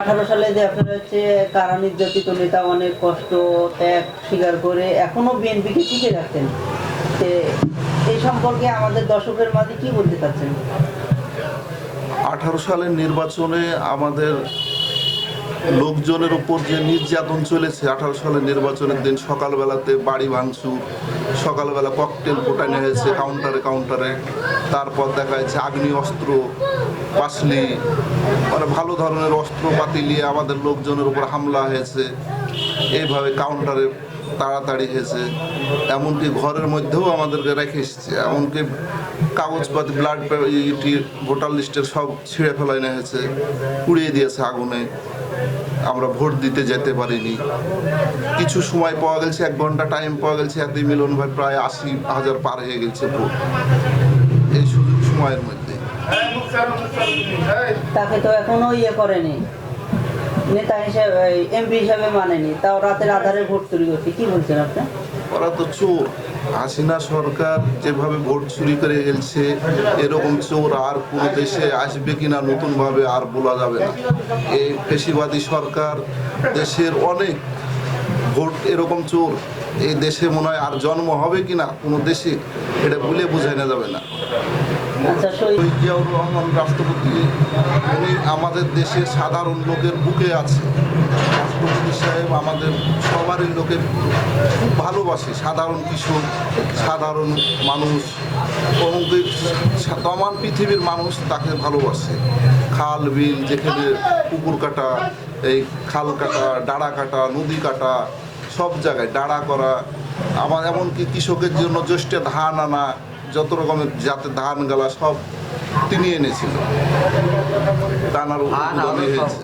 আঠারো সালে যে আপনারা হচ্ছে কারা নির্যাতিত নেতা অনেক কষ্ট, ত্যাগ স্বীকার করে এখনও বিএনপিকে টিকে রাখতেন এই সম্পর্কে আমাদের দর্শকের মাঝে কি বলতে চাচ্ছেন? আঠারো সালের নির্বাচনে আমাদের লোকজনের উপর যে নির্যাতন চলেছে, আঠারো সালের নির্বাচনের দিন সকালবেলাতে বাড়ি ভাঙচুর, সকালবেলা ককটেল ফোটানো হয়েছে কাউন্টারে কাউন্টারে। তারপর দেখা যাচ্ছে আগ্নি অস্ত্র পাসলি মানে ভালো ধরনের অস্ত্রপাতি নিয়ে আমাদের লোকজনের উপর হামলা হয়েছে। এইভাবে কাউন্টারে তাড়াতাড়ি হয়েছে। এমনকি ঘরের মধ্যেও আমাদেরকে রেখে এসেছে। এমনকি কাগজপাতি ব্লাড ভোটার লিস্টের সব ছিঁড়ে ফেলানো হয়েছে। পুড়িয়ে দিয়েছে আগুনে। আমরা ভোট দিতে যেতে পারিনি। কিছু সময় পাওয়া গেছে এক ঘণ্টা টাইম পাওয়া গেছে এতই মিলন ভাই প্রায় আশি হাজার পার হয়ে গেছে ভোট। এই সুযোগ সময়ের মধ্যে। তাকে তো এখনও ইয়ে করেনি। নেতা হিসেবে এমপি হিসাবে মানেনি। তাও রাতের আধারে ভোট চুরি করছে। কি বলছেন আপনি? ওরা তো চোর। হাসিনা সরকার যেভাবে ভোট চুরি করে গেছে এরকম চোর আর কোনো দেশে আসবে কিনা, নতুনভাবে আর বলা যাবে না। এই পেশিবাদী সরকার দেশের অনেক ভোট এরকম চোর। এই দেশে মনে হয় আর জন্ম হবে কিনা, কোনো দেশে, এটা বলে বোঝাই না যাবে না। জিয়াউর রহমান রাষ্ট্রপতি, উনি আমাদের দেশের সাধারণ লোকের বুকে আছে। রাষ্ট্রপতি সাহেব আমাদের সবারই লোকের খুব ভালোবাসে, সাধারণ কৃষক সাধারণ মানুষ। তমাম পৃথিবীর মানুষ তাকে ভালোবাসে। খাল, বিল, যেখানে পুকুর কাটা, এই খাল কাটা, ডাড়া কাটা, নদী কাটা, সব জায়গায় ডাড়া করা আমার এমনকি কৃষকের জন্য জ্যৈষ্ঠে ধান আনা যত রকমের যাতে ধান গালা সব তিনি এনেছিল। টানার উদ্বোধন হয়েছে।